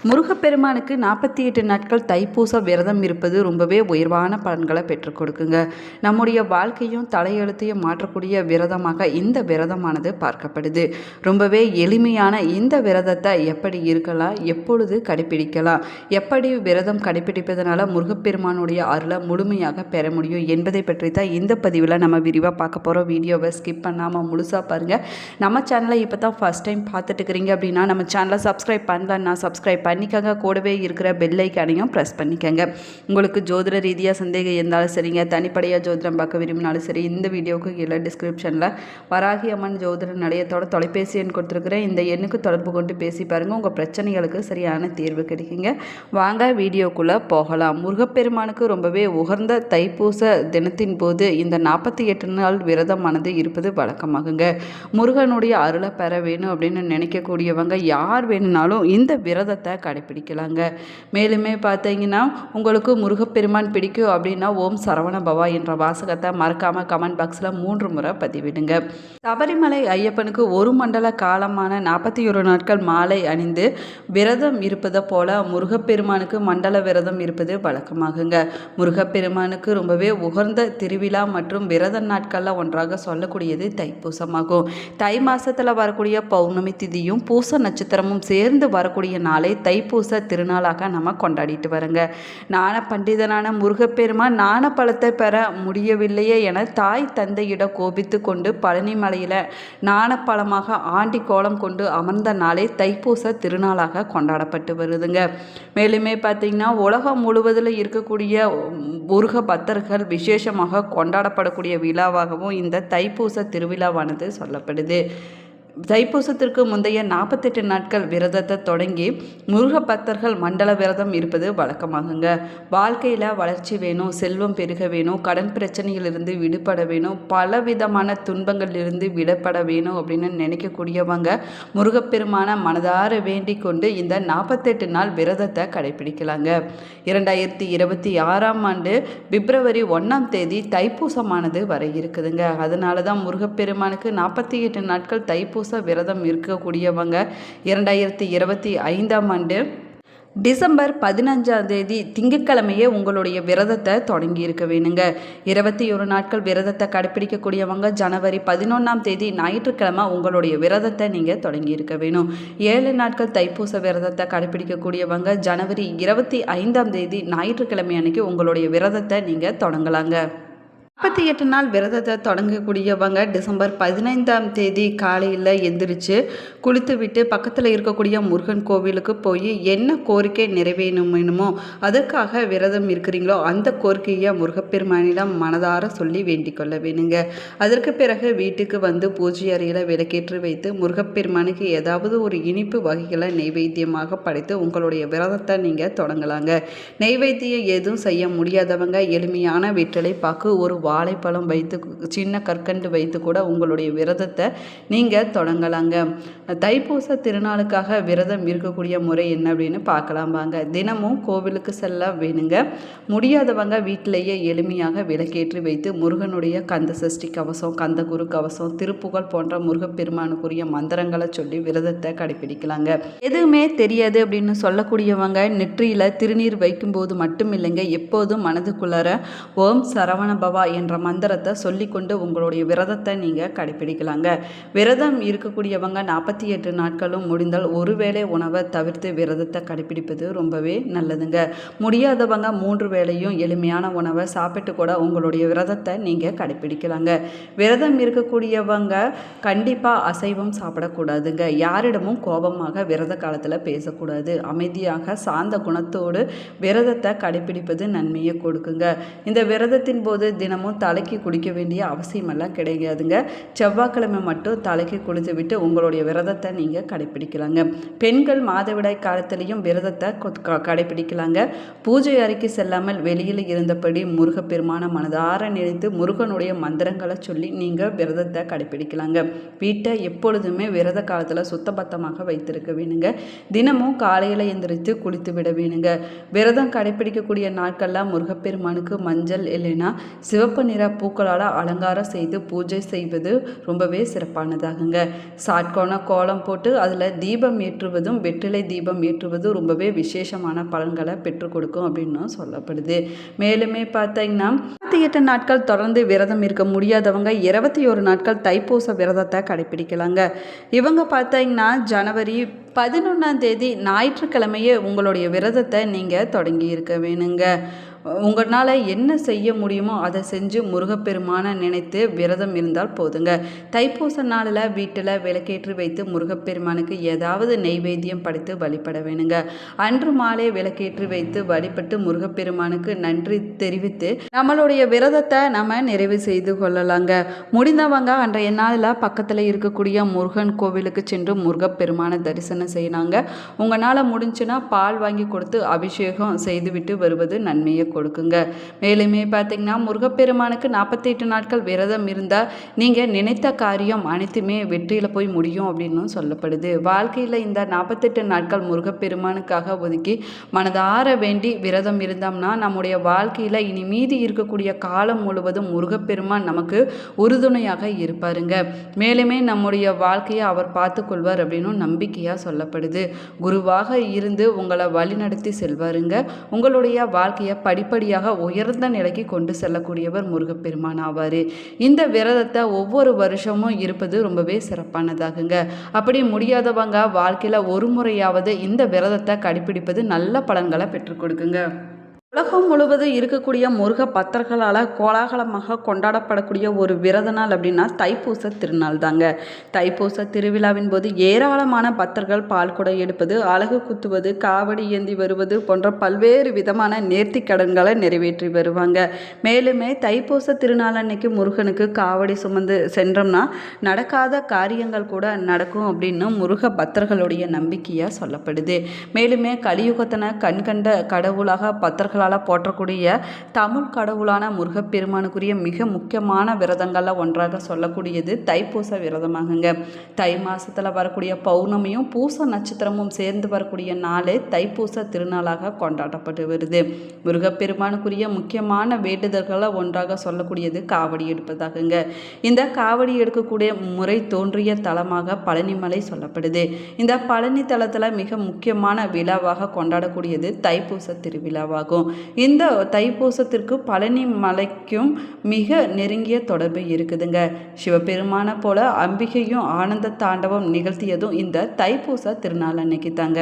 முருகப்பெருமானுக்கு நாற்பத்தி எட்டு நாட்கள் தைப்பூச விரதம் இருப்பது ரொம்பவே உயர்வான பலன்களை பெற்றுக் கொடுக்குங்க. நம்முடைய வாழ்க்கையும் தலையெழுத்தையும் மாற்றக்கூடிய விரதமாக இந்த விரதமானது பார்க்கப்படுது. ரொம்பவே எளிமையான இந்த விரதத்தை எப்படி இருக்கலாம் எப்பொழுது கடைபிடிக்கலாம் எப்படி விரதம் கடைபிடிப்பதனால முருகப்பெருமானுடைய அருளை முழுமையாக பெற முடியும் என்பதை பற்றி தான் இந்த பதிவில் நம்ம விரிவாக பார்க்க போகிறோம் வீடியோவை ஸ்கிப் பண்ணாமல் முழுசாக பாருங்கள் நம்ம சேனலை இப்போ தான் ஃபஸ்ட் டைம் பார்த்துட்டு இருக்கிறீங்க அப்படின்னா நம்ம சேனலை சப்ஸ்கிரைப் பண்ணலன்னா சப்ஸ்கிரைப் பண்ணிக்கங்க. கூடவே இருக்கிற பெல் ஐக்கானையும் ப்ரெஸ் பண்ணிக்கங்க. உங்களுக்கு ஜோதிட ரீதியாக சந்தேகம் இருந்தாலும் சரிங்க. தனிப்படையாக ஜோதிடம் பார்க்க விரும்பினாலும் சரி இந்த வீடியோவுக்கு கீழே டிஸ்கிரிப்ஷனில் வராகி அம்மன் ஜோதிட நிலையத்தோட தொலைபேசி எண் கொடுத்துருக்குறேன். இந்த எண்ணுக்கு தொடர்பு கொண்டு பேசி பாருங்கள் உங்கள் பிரச்சனைகளுக்கு சரியான தீர்வு கிடைக்குங்க. வாங்க வீடியோக்குள்ளே போகலாம். முருகப்பெருமானுக்கு ரொம்பவே உகந்த தைப்பூச தினத்தின் போது இந்த நாற்பத்தி எட்டு நாள் விரதமானது இருப்பது வழக்கமாகுங்க. முருகனுடைய அருளை பெற வேணும் அப்படின்னு நினைக்கக்கூடியவங்க யார் வேணும்னாலும் இந்த விரதத்தை கடைப்பிடிக்கலாங்க. மேலுமே பார்த்தீங்கன்னா உங்களுக்கு முருகப்பெருமான் பிடிக்கும் அப்படின்னா ஓம் சரவண பவா என்ற வாசகத்தை மறக்காமல் கமெண்ட் பாக்ஸில் மூன்று முறை பதிவிடுங்க. சபரிமலை ஐயப்பனுக்கு ஒரு மண்டல காலமான நாற்பத்தி ஒரு நாட்கள் மாலை அணிந்து விரதம் இருப்பதை போல முருகப்பெருமானுக்கு மண்டல விரதம் இருப்பது வழக்கமாகுங்க. முருகப்பெருமானுக்கு ரொம்பவே உகந்த திருவிழா மற்றும் விரத நாட்களில் ஒன்றாக சொல்லக்கூடியது தைப்பூசமாகும். தை மாதத்தில் வரக்கூடிய பௌர்ணமி திதியும் பூச நட்சத்திரமும் சேர்ந்து வரக்கூடிய நாளை தைப்பூச திருநாளாக நம்ம கொண்டாடிட்டு வரோங்க. ஞான பண்டிதனான முருகப்பெருமான் ஞான பழத்தை பெற முடியவில்லையே என தாய் தந்தையிடம் கோபித்து கொண்டு பழனி மலையில் ஞானப்பழமாக ஆண்டி கோலம் கொண்டு அமர்ந்த நாளே தைப்பூச திருநாளாக கொண்டாடப்பட்டு வருதுங்க. மேலுமே பார்த்திங்கன்னா உலகம் முழுவதில் இருக்கக்கூடிய முருக பக்தர்கள் விசேஷமாக கொண்டாடப்படக்கூடிய விழாவாகவும் இந்த தைப்பூச திருவிழாவானது சொல்லப்படுது. தைப்பூசத்திற்கு முந்தைய நாற்பத்தெட்டு நாட்கள் விரதத்தை தொடங்கி முருக பக்தர்கள் மண்டல விரதம் இருப்பது வழக்கமாகுங்க. வாழ்க்கையில் வளர்ச்சி வேணும் செல்வம் பெருக வேணும் கடன் பிரச்சனைகளிலிருந்து விடுபட வேணும் பலவிதமான துன்பங்களிலிருந்து விடப்பட வேணும் அப்படின்னு நினைக்கக்கூடியவங்க முருகப்பெருமான மனதார வேண்டிக் கொண்டு இந்த நாற்பத்தெட்டு நாள் விரதத்தை கடைபிடிக்கலாங்க. இரண்டாயிரத்தி இருபத்தி ஆறாம் ஆண்டு பிப்ரவரி ஒன்றாம் தேதி தைப்பூசமானது வர இருக்குதுங்க. அதனால தான் முருகப்பெருமானுக்கு நாற்பத்தி எட்டு நாட்கள் தைப்பூச விரதம் இருக்கக்கூடியவங்க. இரண்டாயிரத்தி இருபத்தி ஐந்தாம் ஆண்டு டிசம்பர் பதினஞ்சாம் தேதி திங்கட்கிழமையே உங்களுடைய விரதத்தை தொடங்கி இருக்க வேணுங்க. இருபத்தி ஒரு நாட்கள் விரதத்தை கடைப்பிடிக்கக்கூடியவங்க ஜனவரி பதினொன்றாம் தேதி ஞாயிற்றுக்கிழமை உங்களுடைய விரதத்தை நீங்கள் தொடங்கி இருக்க வேணும். ஏழு நாட்கள் தைப்பூச விரதத்தை கடைப்பிடிக்கக்கூடியவங்க ஜனவரி இருபத்தி ஐந்தாம் தேதி ஞாயிற்றுக்கிழமை அன்னைக்கு உங்களுடைய விரதத்தை நீங்கள் தொடங்கலாங்க. நாற்பத்தி எட்டு நாள் விரதத்தை தொடங்கக்கூடியவங்க டிசம்பர் பதினைந்தாம் தேதி காலையில் எந்திரிச்சு குளித்து விட்டு பக்கத்தில் இருக்கக்கூடிய முருகன் கோவிலுக்கு போய் என்ன கோரிக்கை நிறைவேணுமோ அதற்காக விரதம் இருக்கிறீங்களோ அந்த கோரிக்கையை முருகப்பெருமானிடம் மனதார சொல்லி வேண்டிக் கொள்ள வேணுங்க. அதற்கு பிறகு வீட்டுக்கு வந்து பூஜை அறையில் விளக்கேற்றி வைத்து முருகப்பெருமானுக்கு ஏதாவது ஒரு இனிப்பு வகைகளை நெய்வேத்தியமாக படைத்து உங்களுடைய விரதத்தை நீங்கள் தொடங்கலாங்க. நெய்வேத்தியம் எதுவும் செய்ய முடியாதவங்க எளிமையான வீட்டலை பாக்கு ஒரு வாழைப்பழம் வைத்து சின்ன கற்கண்டு வைத்து கூட உங்களுடைய விரதத்தை நீங்கள் தொடங்கலாங்க. தைப்பூச திருநாளுக்காக விரதம் இருக்கக்கூடிய முறை என்ன அப்படின்னு பார்க்கலாம் வாங்க. தினமும் கோவிலுக்கு செல்ல வேணுங்க. முடியாதவங்க வீட்டிலேயே எளிமையாக விளக்கேற்றி வைத்து முருகனுடைய கந்த சஷ்டி கவசம் கந்த குரு கவசம் திருப்புகழ் போன்ற முருகப்பெருமானுக்குரிய மந்திரங்களை சொல்லி விரதத்தை கடைபிடிக்கலாங்க. எதுவுமே தெரியாது அப்படின்னு சொல்லக்கூடியவங்க நெற்றியில் திருநீர் வைக்கும்போது மட்டும் இல்லைங்க. எப்போதும் மனதுக்குள்ளார ஓம் சரவண பவா என்ற மந்திரத்தை சொல்லிக்கொண்டு உங்களுடைய விரதத்தை நீங்கள் கடைப்பிடிக்கலாங்க விரதம் இருக்கக்கூடியவங்க நாற்பத்தி எட்டு நாட்களும் முடிந்தால் ஒருவேளை உணவை தவிர்த்து விரதத்தை கடைப்பிடிப்பது ரொம்பவே நல்லதுங்க. முடியாதவங்க மூன்று வேளையும் எளிமையான உணவை சாப்பிட்டு கூட உங்களுடைய விரதத்தை நீங்கள் கடைப்பிடிக்கலாங்க. விரதம் இருக்கக்கூடியவங்க கண்டிப்பாக அசைவம் சாப்பிடக்கூடாதுங்க. யாரிடமும் கோபமாக விரத காலத்தில் பேசக்கூடாது. அமைதியாக சார்ந்த குணத்தோடு விரதத்தை கடைப்பிடிப்பது நன்மையை கொடுக்குங்க. இந்த விரதத்தின் போது தினமும் தலைக்கு குளிக்க வேண்டிய அவசியமெல்லாம் கிடையாதுங்க. செவ்வாய்க்கிழமை மட்டும் தலைக்கு குளித்து விட்டு உங்களுடைய விரதத்தை நீங்கள் கடைப்பிடிக்கலாங்க பெண்கள் மாதவிடாய் காலத்திலையும் விரதத்தை கடைப்பிடிக்கலாங்க பூஜை அறைக்கு செல்லாமல் வெளியில் இருந்தபடி முருகப்பெருமான மனதார நினைத்து முருகனுடைய மந்திரங்களை சொல்லி நீங்கள் விரதத்தை கடைப்பிடிக்கலாங்க வீட்டை எப்பொழுதுமே விரத காலத்தில் சுத்தபத்தமாக வைத்திருக்க வேணுங்க. தினமும் காலையில் எந்திரித்து குளித்து விட வேணுங்க. விரதம் கடைப்பிடிக்கக்கூடிய நாட்கள்லாம் முருகப்பெருமானுக்கு மஞ்சள் இல்லைன்னா சிவப்பு சிவப்பு நிற பூக்களால் அலங்காரம் செய்து பூஜை செய்வது ரொம்பவே சிறப்பானதாகுங்க. சாட்கோண கோலம் போட்டு அதில் தீபம் ஏற்றுவதும் வெற்றிலை தீபம் ஏற்றுவதும் ரொம்பவே விசேஷமான பலன்களை பெற்றுக் கொடுக்கும் அப்படின்னு சொல்லப்படுது. மேலுமே பார்த்தீங்கன்னா இருபத்தி எட்டு நாட்கள் தொடர்ந்து விரதம் இருக்க முடியாதவங்க இருபத்தி ஒரு நாட்கள் தைப்பூச விரதத்தை கடைப்பிடிக்கலாங்க இவங்க பார்த்தீங்கன்னா ஜனவரி பதினொன்றாம் தேதி ஞாயிற்றுக்கிழமையே உங்களுடைய விரதத்தை நீங்கள் தொடங்கி இருக்க வேணுங்க. உங்களால் என்ன செய்ய முடியுமோ அதை செஞ்சு முருகப்பெருமானை நினைத்து விரதம் இருந்தால் போதுங்க. தைப்பூச நாளில் வீட்டில் விளக்கேற்றி வைத்து முருகப்பெருமானுக்கு ஏதாவது நெய்வேத்தியம் படைத்து வழிபட வேணுங்க. அன்று மாலை விளக்கேற்றி வைத்து வழிபட்டு முருகப்பெருமானுக்கு நன்றி தெரிவித்து நம்மளுடைய விரதத்தை நம்ம நிறைவு செய்து கொள்ளலாங்க. முடிந்தவங்க அன்றைய நாளில் பக்கத்தில் இருக்கக்கூடிய முருகன் கோவிலுக்கு சென்று முருகப்பெருமானை தரிசனம் செய்யலாங்க உங்களால் முடிஞ்சுன்னா பால் வாங்கி கொடுத்து அபிஷேகம் செய்துவிட்டு வருவது நன்மையை கொடுக்குங்க. மேலுமே பார்த்தீங்கன்னா முருகப்பெருமானுக்கு நாற்பத்தி எட்டு நாட்கள் விரதம் இருந்தால் நீங்கள் நினைத்த காரியம் அனைத்துமே வெற்றியில் போய் முடியும் அப்படின்னு சொல்லப்படுது. வாழ்க்கையில் இந்த நாற்பத்தெட்டு நாட்கள் முருகப்பெருமானுக்காக ஒதுக்கி மனதார வேண்டி விரதம் இருந்தோம்னா நம்முடைய வாழ்க்கையில் இனி மீதி இருக்கக்கூடிய காலம் முழுவதும் முருகப்பெருமான் நமக்கு உறுதுணையாக இருப்பாருங்க. மேலுமே நம்முடைய வாழ்க்கையை அவர் பார்த்துக்கொள்வார் அப்படின்னு நம்பிக்கையாக சொல்லப்படுது. குருவாக இருந்து உங்களை வழிநடத்தி செல்வாருங்க. உங்களுடைய வாழ்க்கையை படிப்படியாக உயர்ந்த நிலைக்கு கொண்டு செல்லக்கூடியவர் முருகப்பெருமான் ஆவார். இந்த விரதத்தை ஒவ்வொரு வருஷமும் இருப்பது ரொம்பவே சிறப்பானதாகுங்க. அப்படி முடியாதவங்க வாழ்க்கையில் ஒரு முறையாவது இந்த விரதத்தை கடைப்பிடிப்பது நல்ல பலன்களை பெற்றுக் கொடுக்குங்க. உலகம் முழுவதும் இருக்கக்கூடிய முருக பக்தர்களால் கோலாகலமாக கொண்டாடப்படக்கூடிய ஒரு விரத நாள் அப்படின்னா தைப்பூச திருநாள் தாங்க. தைப்பூச திருவிழாவின் போது ஏராளமான பக்தர்கள் பால் குடை எடுப்பது அழகு குத்துவது காவடி ஏந்தி வருவது போன்ற பல்வேறு விதமான நேர்த்தி கடன்களை நிறைவேற்றி வருவாங்க. மேலுமே தைப்பூச திருநாள் அன்னைக்கு முருகனுக்கு காவடி சுமந்து சென்றோம்னா நடக்காத காரியங்கள் கூட நடக்கும் அப்படின்னு முருக பக்தர்களுடைய நம்பிக்கையாக சொல்லப்படுது. மேலுமே கலியுகத்தனை கண்கண்ட கடவுளாக பக்தர்களால் போற்றக்கூடிய தமிழ் கடவுளான முருகப்பெருமானுக்குரிய மிக முக்கியமான விரதங்களில் ஒன்றாக சொல்லக்கூடியது தைப்பூச விரதமாகுங்க. தை மாதத்தில் வரக்கூடிய பௌர்ணமியும் பூச நட்சத்திரமும் சேர்ந்து வரக்கூடிய நாளே தைப்பூச திருநாளாக கொண்டாடப்பட்டு வருது. முருகப்பெருமானுக்குரிய முக்கியமான வேண்டுதல்களை ஒன்றாக சொல்லக்கூடியது காவடி எடுப்பதாகுங்க. இந்த காவடி எடுக்கக்கூடிய முறை தோன்றிய தலமாக பழனிமலை சொல்லப்படுது. இந்த பழனி தலத்தில் மிக முக்கியமான விழாவாக கொண்டாடக்கூடியது தைப்பூச திருவிழாவாகும். இந்த தைப்பூசத்திற்கு பழனி மலைக்கும் மிக நெருங்கிய தொடர்பு இருக்குதுங்க. சிவபெருமானை போல அம்பிகையும் ஆனந்த தாண்டவம் நிகழ்த்தியதும் இந்த தைப்பூச திருநாள் அன்னைக்கு தாங்க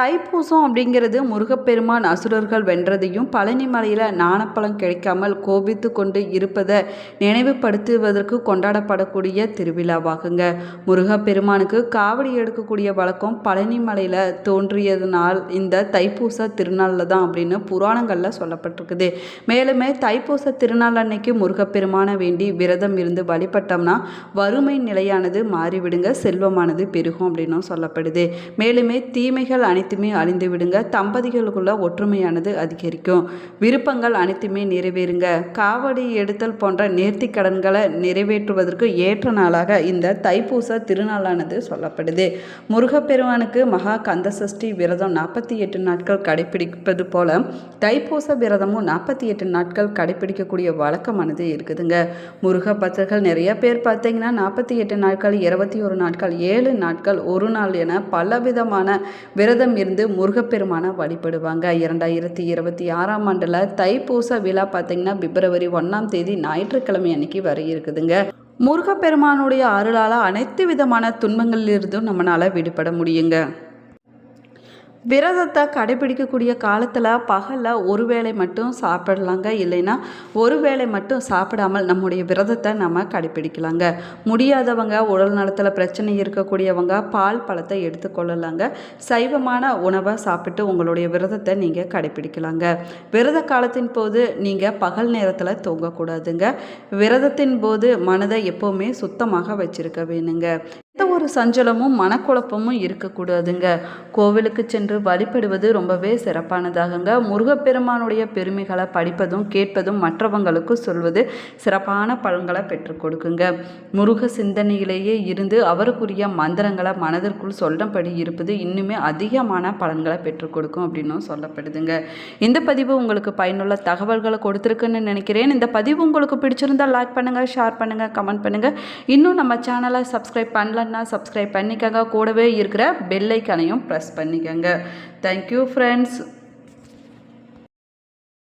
தைப்பூசம் அப்படிங்கிறது முருகப்பெருமான் அசுரர்கள் வென்றதையும் பழனி மலையில் நாணப்பழம் கிடைக்காமல் கோபித்து கொண்டு இருப்பதை நினைவுபடுத்துவதற்கு கொண்டாடப்படக்கூடிய திருவிழாவாகுங்க. முருகப்பெருமானுக்கு காவடி எடுக்கக்கூடிய வழக்கம் பழனி மலையில் தோன்றியதனால் இந்த தைப்பூச திருநாளில் தான் அப்படின்னு புராணங்களில் சொல்லப்பட்டிருக்குது. மேலுமே தைப்பூச திருநாள் அன்னைக்கு முருகப்பெருமானை வேண்டி விரதம் இருந்து வழிபட்டோம்னா வறுமை நிலையானது மாறிவிடுங்க செல்வமானது பெருகும் அப்படின்னும் சொல்லப்படுது. மேலுமே தீமைகள் அனைத்து அனைத்துமே அழிந்து விடுங்க. தம்பதிகளுக்குள்ள ஒற்றுமையானது அதிகரிக்கும். விருப்பங்கள் அனைத்துமே நிறைவேறுங்க. காவடி எடுத்தல் போன்ற நேர்த்தி கடன்களை நிறைவேற்றுவதற்கு ஏற்ற நாளாக இந்த தைப்பூச திருநாளானது சொல்லப்படுது. முருகப்பெருமானுக்கு மகா கந்த சஷ்டி விரதம் நாற்பத்தி எட்டு நாட்கள் கடைபிடிப்பது போல தைப்பூச விரதமும் நாற்பத்தி எட்டு நாட்கள் கடைபிடிக்கக்கூடிய வழக்கமானது இருக்குதுங்க. முருக பக்தர்கள் நிறைய பேர் பார்த்தீங்கன்னா நாற்பத்தி எட்டு நாட்கள் இருபத்தி ஒரு நாட்கள் ஏழு நாட்கள் ஒரு நாள் என பலவிதமான விரதம் இருந்து முருகப்பெருமானை வழிபடுவாங்க. இரண்டாயிரத்தி இருபத்தி ஆறாம் ஆண்டில் தைப்பூச விழா பார்த்தீங்கன்னா பிப்ரவரி ஒன்றாம் தேதி ஞாயிற்றுக்கிழமை அன்னைக்கு வர இருக்குதுங்க. முருகப்பெருமானுடைய அருளால் அனைத்து விதமான துன்பங்களிலிருந்தும் நம்மளால் விடுபட முடியுங்க. விரதத்தை கடைபிடிக்கக்கூடிய காலத்தில் பகலில் ஒரு வேளை மட்டும் சாப்பிடலாங்க இல்லைன்னா ஒரு வேளை மட்டும் சாப்பிடாமல் நம்முடைய விரதத்தை நம்ம கடைபிடிக்கலாங்க. முடியாதவங்க உடல் நலத்தில் பிரச்சனை இருக்கக்கூடியவங்க பால் பழத்தை எடுத்துக்கொள்ளலாங்க சைவமான உணவை சாப்பிட்டு உங்களுடைய விரதத்தை நீங்கள் கடைபிடிக்கலாங்க. விரத காலத்தின் போது நீங்கள் பகல் நேரத்தில் தூங்கக்கூடாதுங்க. விரதத்தின் போது மனதை எப்போவுமே சுத்தமாக வச்சுருக்க வேணுங்க. எந்த ஒரு சஞ்சலமும் மனக்குழப்பமும் இருக்கக்கூடாதுங்க. கோவிலுக்கு சென்று வழிபடுவது ரொம்பவே சிறப்பானதாகுங்க. முருகப்பெருமானுடைய பெருமைகளை படிப்பதும் கேட்பதும் மற்றவங்களுக்கு சொல்வது சிறப்பான பலன்களை பெற்றுக் கொடுக்குங்க. முருக சிந்தனையிலேயே இருந்து அவருக்குரிய மந்திரங்களை மனதிற்குள் சொல்லப்படி இருப்பது இன்னுமே அதிகமான பலன்களை பெற்றுக் கொடுக்கும் அப்படின்னும் சொல்லப்படுதுங்க. இந்த பதிவு உங்களுக்கு பயனுள்ள தகவல்களை கொடுத்துருக்குன்னு நினைக்கிறேன். இந்த பதிவு உங்களுக்கு பிடிச்சிருந்தால் லைக் பண்ணுங்கள் ஷேர் பண்ணுங்கள் கமெண்ட் பண்ணுங்கள் இன்னும் நம்ம சேனலை சப்ஸ்கிரைப் பண்ணலன்னா சப்ஸ்கிரைப் பண்ணிக்கங்க. கூடவே இருக்கிற பெல்லைக்கனையும் ப்ரெஸ் பண்ணிக்கங்க. Thank you friends